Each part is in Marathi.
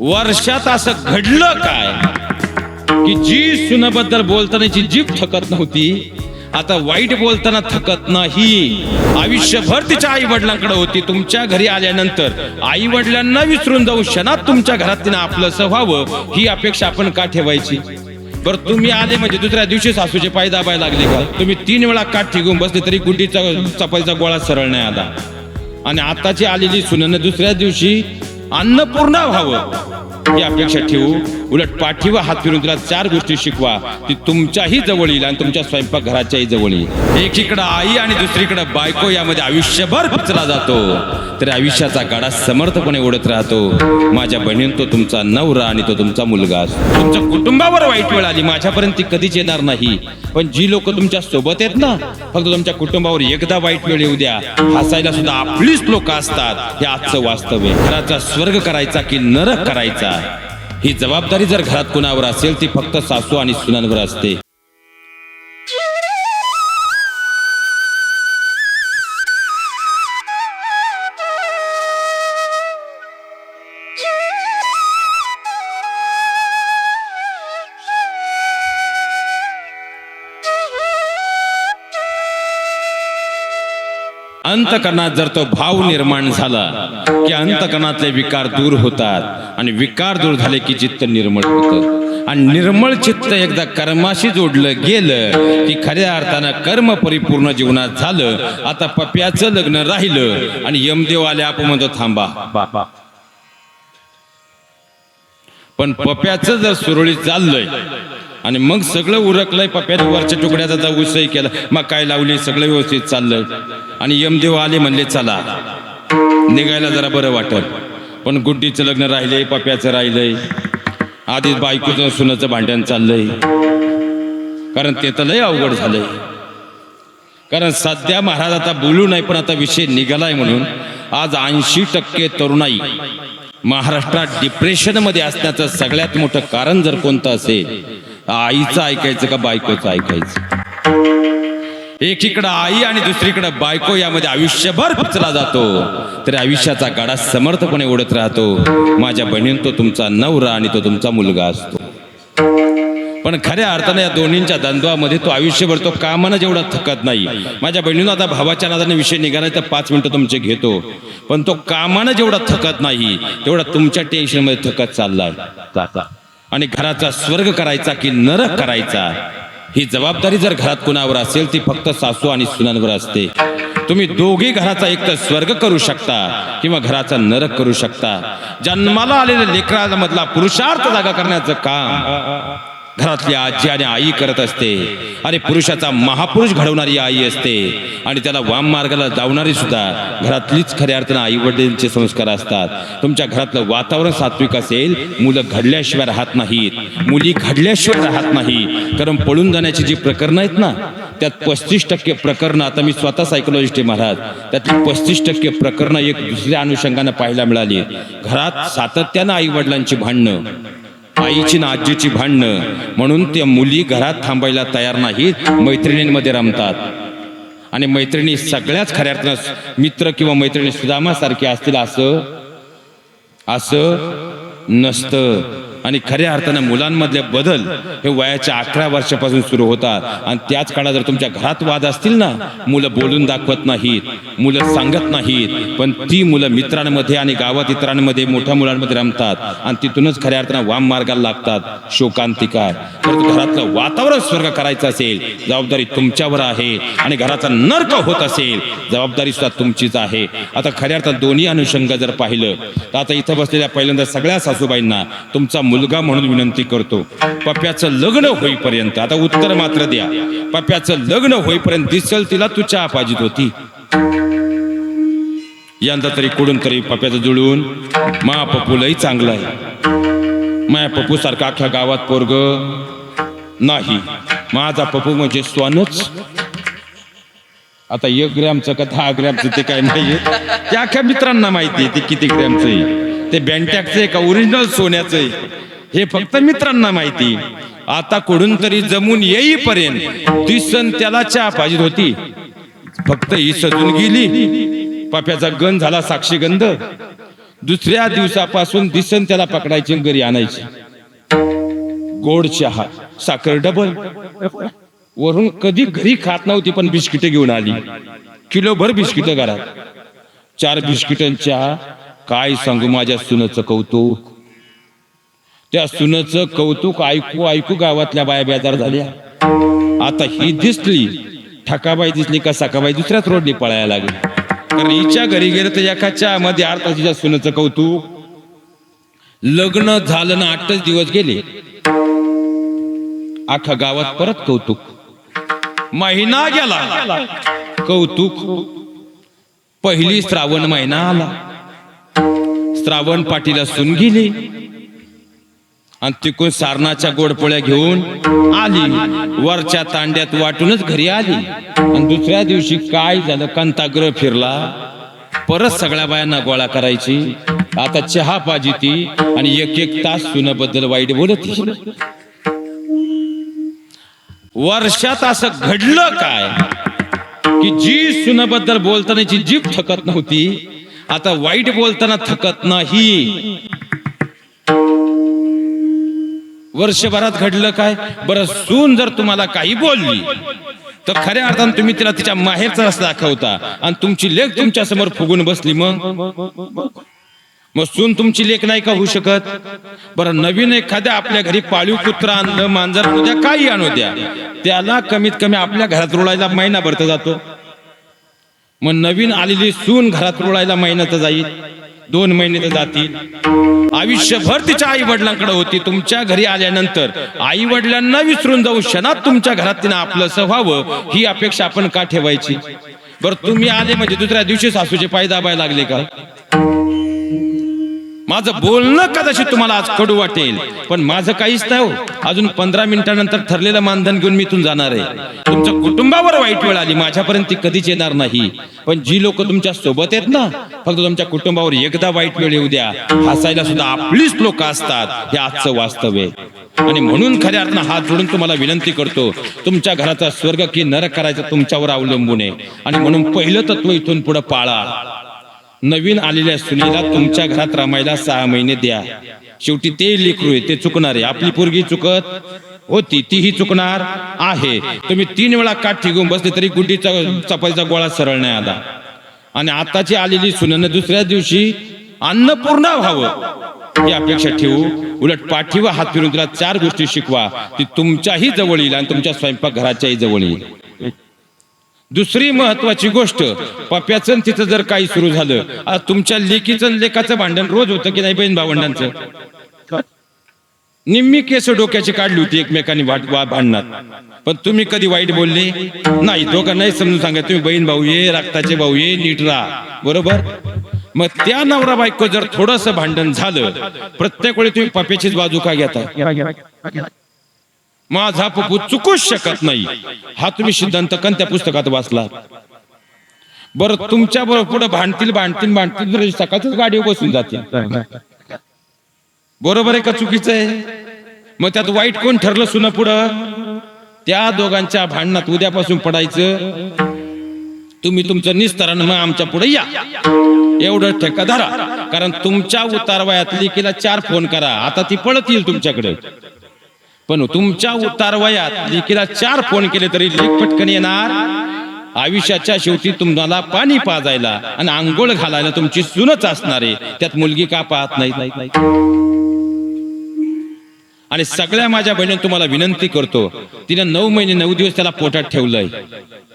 वर्षात असं घडलं काय? की जी सुनाबद्दल बोलतानाची जीभ थकत नव्हती आता वाईट बोलताना थकत नाही. आयुष्यभर तिच्या आई वडिलांकडे होती. तुमच्या घरी आल्यानंतर आई वडिलांना विसरून जाऊ क्षणात तुमच्या घरात तिनं आपलं व्हावं ही अपेक्षा आपण का ठेवायची? बर तुम्ही आले म्हणजे दुसऱ्या दिवशी सासूचे पाय दाबायला लागले का? तुम्ही तीन वेळा काठ ठिकून बसले तरी गुंडीचा चपाईचा गोळा सरळ नाही आला आणि आताची आलेली सुननं दुसऱ्या दिवशी अन्नपूर्णा व्हावं. ही अपेक्षा ठेवू. उलट पाठीवर हात फिरून तिला चार गोष्टी शिकवा. ती तुमच्याही जवळ येईल आणि तुमच्या स्वयंपाक घराच्याही जवळ येईल. एकीकडं आई आणि दुसरीकडे बायको यामध्ये आयुष्यभर पिचला जातो. तर आयुष्याचा गाडा समर्थपणे ओढत राहतो. माझ्या बहिणीन तो तुमचा नवरा आणि तो तुमचा मुलगा तुमच्या कुटुंबावर वाईट वेळ आली. माझ्यापर्यंत ती कधीच येणार नाही. पण जी लोक तुमच्यासोबत आहेत ना फक्त तुमच्या कुटुंबावर एकदा वाईट वेळ येऊ द्या. हसायला सुद्धा आपलीच लोक असतात. हे आजचं वास्तव आहे. घराचा स्वर्ग करायचा की नरक करायचा? ही जबाबदारी जर घरात कुणावर असेल ती फक्त सासू आणि सुनांवर असते. अंतकरणात जर तो भाव निर्माण झाला की अंतकरणातले विकार दूर होतात आणि विकार दूर झाले की चित्त निर्मळ होतं. आणि निर्मळ चित्त एकदा कर्माशी जोडलं गेलं की खऱ्या अर्थानं कर्म परिपूर्ण जीवनात झालं आता पप्याचं लग्न राहिलं आणि यमदेव आले आपण म्हणतो थांबा. पण पप्याचं जर सुरळीत चाललंय आणि मग सगळं उरकलंय पप्याने वरच्या तुकड्याचा आता उसही केला. मग काय लावली सगळं व्यवस्थित चाललंय आणि यमदेव आले म्हणले चला. निघायला जरा बरं वाटत पण गुड्डीचं लग्न राहिलंय पप्याचं राहिलंय. आधीच बायकोचं सुनाचं भांडण चाललंय. कारण ते तर लय अवघड झालंय. कारण सध्या महाराज आता बोलू नाही पण आता विषय निघालाय म्हणून आज ऐंशी टक्के तरुणाई महाराष्ट्रात डिप्रेशनमध्ये असण्याचं सगळ्यात मोठं कारण जर कोणतं असेल आईचं ऐकायचं का बायकोचं ऐकायचं? एकीकडं आई आणि दुसरीकडं बायको यामध्ये आयुष्यभर पिचला जातो. तर आयुष्याचा गाडा समर्थपणे ओढत राहतो. माझ्या बहिणीन तो तुमचा नवरा आणि तो तुमचा मुलगा असतो. पण खऱ्या अर्थानं या दोन्हींच्या द्वंद्वामध्ये तो आयुष्यभर तो कामानं जेवढा थकत नाही. माझ्या बहिणीनं आता भावाच्या नादाने विषय निघाला तर पाच मिनिटं तुमचे घेतो. पण तो कामानं जेवढा थकत नाही तेवढा तुमच्या टेन्शनमध्ये थकत चाललाय. आणि घराचा स्वर्ग करायचा की नरक करायचा ही जबाबदारी जर घरात कुणावर असेल ती फक्त सासू आणि सुनांवर असते. तुम्ही दोघे घराचा एक तर स्वर्ग करू शकता किंवा घराचा नरक करू शकता. जन्माला आलेल्या लेकरामधला पुरुषार्थ जागा करण्याचं काम घरातली आजी आणि आई करत असते. आणि पुरुषाचा महापुरुष घडवणारी आई असते. आणि त्याला वाम मार्गाला जावणारी सुद्धा घरातलीच खऱ्या अर्थानं आई वडिलांचे संस्कार असतात. तुमच्या घरातलं वातावरण सात्विक असेल मुलं घडल्याशिवाय राहत नाहीत. मुली घडल्याशिवाय राहत नाही. कारण पळून जाण्याची जी प्रकरणं आहेत ना त्यात पस्तीस टक्के प्रकरणं आता मी स्वतः सायकोलॉजिस्ट आहे महाराज त्यातली पस्तीस टक्के प्रकरणं एक दुसऱ्या अनुषंगानं पाहायला मिळाली. घरात सातत्यानं आई वडिलांची भांडणं आईची ना आजीची भांडणं. म्हणून त्या मुली घरात थांबायला तयार नाहीत मैत्रिणींमध्ये रमतात. आणि मैत्रिणी सगळ्याच खऱ्या अर्थानं मित्र किंवा मैत्रिणी सुदामासारखी असतील असं असं नसतं. आणि खऱ्या अर्थानं मुलांमधले बदल हे वयाच्या अकरा वर्षापासून सुरू होतात. आणि त्याच काळात जर तुमच्या घरात वाद असतील ना मुलं बोलून दाखवत नाहीत मुलं सांगत नाहीत पण ती मुलं मित्रांमध्ये आणि गावात इतरांमध्ये मोठ्या मुलांमध्ये रमतात आणि तिथूनच खऱ्या अर्थानं वाम मार्गाला लागतात. शोकांतिका तर घरातलं वातावरण स्वर्ग करायचं असेल जबाबदारी तुमच्यावर आहे आणि घराचा नर्क होत असेल जबाबदारी सुद्धा तुमचीच आहे. आता खऱ्या अर्थात दोन्ही अनुषंग जर पाहिलं तर आता इथं बसलेल्या पहिल्यांदा सगळ्या सासूबाईंना तुमचा मुलगा म्हणून विनंती करतो पप्याचं लग्न होईपर्यंत आता उत्तर मात्र द्या पप्याचं लग्न होईपर्यंत दिसल तिला तू चहा पाहिजे होती. यंदा तरी कुठून तरी पप्याचं जुळून मा पप्पू लई चांगलं आहे. माया पप्पू सारखा अख्ख्या गावात पोरग नाही. माझा पप्पू म्हणजे स्वानच. आता एक ग्रॅमचं का दहा ग्रॅमचं ते काय नाहीये. ते अख्ख्या मित्रांना माहिती आहे ते किती ग्रॅमचं आहे. ते बँटॅकचं आहे का ओरिजिनल सोन्याचं आहे. हे फक्त मित्रांना माहिती. आता कुठून तरी जमून येईपर्यंत ती सण त्याला चहा पाहिजे होती. फक्त ही सजून गेली. पाप्याचा गण झाला साक्षीगंध दुसऱ्या दिवसापासून दिसन त्याला पकडायची घरी आणायची. गोड चहा साखर डबल वरून कधी घरी खात नव्हती पण बिस्किटं घेऊन आली. किलोभर बिस्किट घरात. चार बिस्किटांच्या काय सांगू माझ्या सुनाचं कौतुक? त्या सुनाचं कौतुक ऐकू ऐकू गावातल्या बाया बेजार झाल्या. आता ही दिसली ठकाबाई दिसली का सकाबाई दुसऱ्याच रोडने पळायला लागली. कारण हिच्या घरी गेलं तर एकाच्या मध्ये अर्धा तिच्या कौतुक. लग्न झालं ना आठच दिवस गेले. अख्खा गावात परत कौतुक. महिना गेला. कौतुक. पहिली श्रावण महिना आला. श्रावण पाटीला सुन गेली. आणि तिकून सारणाच्या गोडपोळ्या घेऊन आली. वरच्या तांड्यात वाटूनच घरी आली. आणि दुसऱ्या दिवशी काय झालं? कंताग्रह फिरला. परत सगळ्या बायांना गोळा करायची. आता चहा पाजी ती आणि एक एक तास सुनाबद्दल वाईट बोलत. वर्षात असं घडलं काय? की जी सुनाबद्दल बोलतानाची जीभ थकत नव्हती आता वाईट बोलताना थकत नाही. वर्षभरात घडलं काय? बरं सून जर तुम्हाला काही बोलली तर खऱ्या अर्थानं तुम्ही तिला तिच्या माहेरचा रस्ता दाखवता आणि तुमची लेख तुमच्यासमोर फुगून बसली मग? मग सून तुमची लेख नाही का होऊ शकत? बरं नवीन एखाद्या आपल्या घरी पाळीव कुत्रा आणलं मांजर आणू द्या काही आणू द्या त्याला कमीत कमी आपल्या घरात रुळायला महिना भरता जातो. मग नवीन आलेली सून घरात रुळायला महिना जाईल. दोन महिने तर जातील. आयुष्यभर तिच्या आई वडिलांकडे होती. तुमच्या घरी आल्यानंतर आई वडिलांना विसरून जाऊ क्षणात तुमच्या घरात तिनं आपलं व्हावं ही अपेक्षा आपण का ठेवायची? बरं तुम्ही आले म्हणजे दुसऱ्या दिवशी सासूचे पाय दाबायला लागले का? माझं बोलणं कदाचित तुम्हाला आज कडू वाटेल पण माझं काहीच नाही हो. अजून पंधरा मिनिटानंतर ठरलेलं मानधन घेऊन मी इथून जाणार आहे. तुमच्या कुटुंबावर वाईट वेळ आली. माझ्यापर्यंत ती कधीच येणार नाही. पण जी लोक तुमच्यासोबत आहेत ना फक्त तुमच्या कुटुंबावर एकदा वाईट वेळ येऊ द्या. हसायला सुद्धा आपलीच लोक असतात. हे आजचं वास्तव आहे. आणि म्हणून खऱ्या अर्थानं हात जोडून तुम्हाला विनंती करतो तुमच्या घराचा स्वर्ग की नरक करायचं तुमच्यावर अवलंबून आहे. आणि म्हणून पहिलं तत्व इथून पुढे पाळा. नवीन आलेल्या सुनेला तुमच्या घरात रमायला सहा महिने द्या. शेवटी ते लेकरू आहे ते चुकणार आहे. आपली पोरगी चुकत? होती तीही चुकणार आहे. तुम्ही तीन वेळा काठ ठिकून बसले तरी गुंडीचा चपातीचा गोळा सरळ नाही आला. आणि आताची आलेली सुनन दुसऱ्या दिवशी अन्नपूर्णा व्हावं. ही अपेक्षा ठेवू उलट पाठीवर हात फिरून तिला चार गोष्टी शिकवा. ती तुमच्याही जवळ येईल आणि तुमच्या स्वयंपाक घराच्याही जवळ येईल. दुसरी महत्वाची गोष्ट पप्याचं तिथं तिचं जर काही सुरू झालं तुमच्या लेकीचं लेखाचं भांडण रोज होतं की नाही बहीण भावंडांचं? निम्मी केस डोक्याची काढली होती एकमेकांनी वाट- वा- भांडणात पण तुम्ही कधी वाईट बोलले? नाही दोघं नाही समजून सांगा तुम्ही बहीण भाऊ ये रक्ताचे भाऊ ये नीट राहा. बरोबर? मग त्या नवरा बायको जर थोडस भांडण झालं प्रत्येक वेळी तुम्ही पपेचीच बाजू का घेता? माझा पप्पू चुकूच शकत नाही. हा तुम्ही सिद्धांत कन त्या पुस्तकात वाचला? बरं तुमच्या बरोबर पुढे भांडतील भांडतील भांडतील बरं सकाळच बसून जातील. बरोबर आहे का चुकीचं आहे? मग त्यात वाईट कोण ठरलं सुना पुढं? त्या दोघांच्या भांडणात उद्यापासून पडायचं. तुम्ही तुमचं निस्तरानं मग आमच्या पुढे या. एवढं ठेका धरा. कारण तुमच्या उतारवयात लेकीला चार फोन करा. आता ती पळत येईल तुमच्याकडे. पण तुमच्या उतारवयात लेकीला चार फोन केले तरी लेख पटकन येणार. आयुष्याच्या शेवटी तुम्हाला पाणी पाजायला आणि आंघोळ घालायला तुमची सुनच असणार आहे. त्यात मुलगी का पाहत नाही? आणि सगळ्या माझ्या बहिणी तुम्हाला विनंती करतो तिने नऊ महिने नऊ दिवस त्याला पोटात ठेवलंय.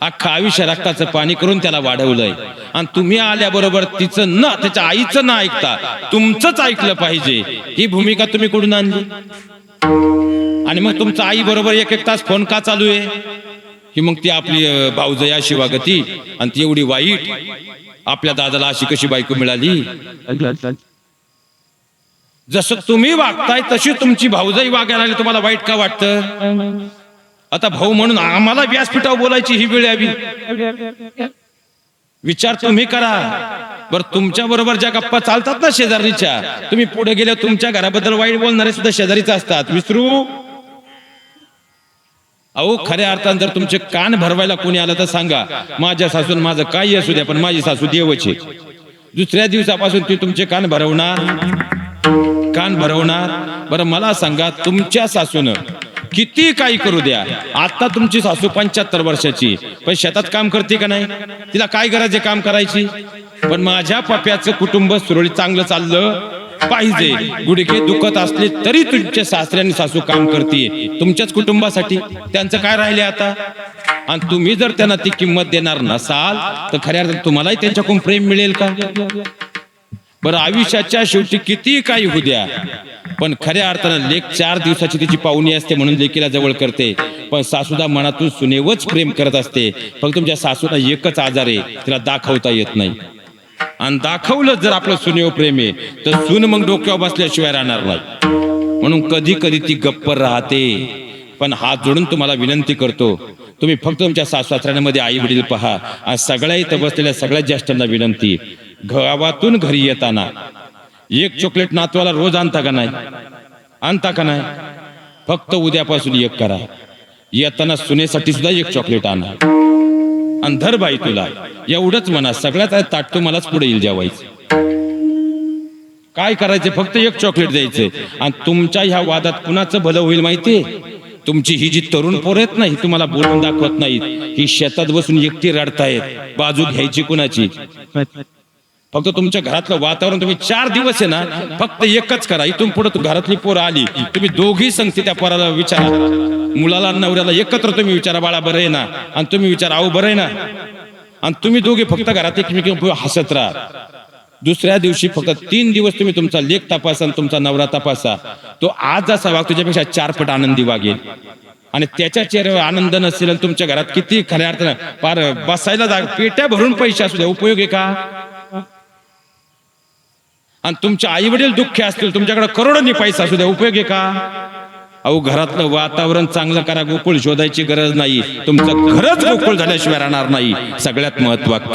अख्खा आयुष्य रक्ताचं पाणी करून त्याला वाढवलंय. आणि तुम्ही आल्याबरोबर तिचं ना त्याच्या आईचं ना ऐकता तुमचंच ऐकलं पाहिजे. ही भूमिका तुम्ही कुठून आणली? आणि मग तुमचं आई बरोबर एक एक तास फोन का चालू आहे? ही मग ती आपली अं, भाऊजई शिवागती आणि ती एवढी वाईट. आपल्या दादाला अशी कशी बायको मिळाली? जसं तुम्ही वागताय तशी तुमची भाऊजाई वागायला लागली. तुम्हाला वाईट का वाटतं? आता भाऊ म्हणून आम्हाला व्यासपीठावर बोलायची ही वेळ यावी. विचार तुम्ही करा. बरं तुमच्या बरोबर ज्या गप्पा चालतात ना शेजारीच्या तुम्ही पुढे गेल्या तुमच्या घराबद्दल वाईट बोलणारे सुद्धा शेजारीच असतात. विसरू? अहो खऱ्या अर्थानं जर तुमचे कान भरवायला कोणी आलं तर सांगा माझ्या सासून माझं काही असू द्या पण माझी सासू देवच दुसऱ्या दिवसापासून ती तुमचे कान भरवणार? कान भरवणार. बरं मला सांगा तुमच्या सासून किती काही करू द्या? आता तुमची सासू पंच्याहत्तर वर्षाची. पण शेतात काम करते का नाही? तिला काय गरज आहे काम करायची? पण माझ्या पप्याचं कुटुंब सुरळीत चांगलं चाललं पाहिजे. गुडघे दुखत असले तरी तुमच्या सासरे आणि सासू काम करते तुमच्याच कुटुंबासाठी. त्यांचं काय राहिले आता? आणि तुम्ही जर त्यांना ती किंमत देणार नसाल तर खऱ्या तुम्हालाही त्यांच्याकडून प्रेम मिळेल का? बरं आयुष्याच्या शेवटी किती काही होऊ द्या पण खऱ्या अर्थानं लेख चार दिवसाची तिची पाहुणी असते म्हणून लेकीला जवळ करते. पण सासूदा मनातून सुनेवच प्रेम करत असते. फक्त तुमच्या सासूला एकच आजार आहे तिला दाखवता येत नाही. आणि दाखवलं जर आपलं सुनेव प्रेम आहे तर सून मग डोक्यावर बसल्याशिवाय राहणार नाही. म्हणून कधी कधी ती गप्प राहते. पण हात जोडून तुम्हाला विनंती करतो तुम्ही फक्त तुमच्या सासू सासऱ्यांमध्ये आई वडील पहा. आणि सगळ्या इथं बसलेल्या सगळ्यात ज्येष्ठांना विनंती गावातून घरी येताना. एक चॉकलेट नातवाला रोज आणता का नाही? आणता का नाही? फक्त उद्यापासून एक करा. येताना सुनेसाठी सुद्धा एक चॉकलेट आणा. आणि धर बाई तुला. एवढंच म्हणा सगळ्यात आधी ताट मलाच पुढे येईल जेवायचं. काय करायचे? फक्त एक चॉकलेट द्यायचे. आणि तुमच्या ह्या वादात कुणाचं भलं होईल माहितीये? तुमची ही जी तरुण पोर आहेत ना ही तुम्हाला बोलून दाखवत नाहीत. ही शेतात बसून एकटी रडतायत. बाजू घ्यायची कुणाची? फक्त तुमच्या घरातलं वातावरण तुम्ही चार दिवस आहे ना फक्त एकच करा. इथून पुढे घरातली पोरं आली तुम्ही दोघी संगती त्या पोराला विचारा. मुलाला नवऱ्याला एकत्र तुम्ही विचारा बाळा बरं आहे ना. आणि तुम्ही विचारा अहो बरं आहे ना. आणि तुम्ही दोघे फक्त घरात एकमेकी हसत राहा. दुसऱ्या दिवशी फक्त तीन दिवस तुम्ही तुमचा लेख तपासा आणि तुमचा नवरा तपासा. तो आज जसा वाघ तुझ्यापेक्षा चार पट आनंदी वागेल. आणि त्याच्या चेहऱ्यावर आनंद नसेल तुमच्या घरात किती खऱ्या अर्थानं पार बसायला जाग पेट्या भरून पैसे असू द्या उपयोग आहे का? आणि तुमचे आई वडील दुःखी असतील तुमच्याकडे करोडोनी पैसा असू द्या उपयोग आहे का? अहो घरातलं वातावरण चांगलं करा गोकुळ शोधायची गरज नाही. तुमचं घरच गोकुळ झाल्याशिवाय राहणार नाही. सगळ्यात महत्वाक्य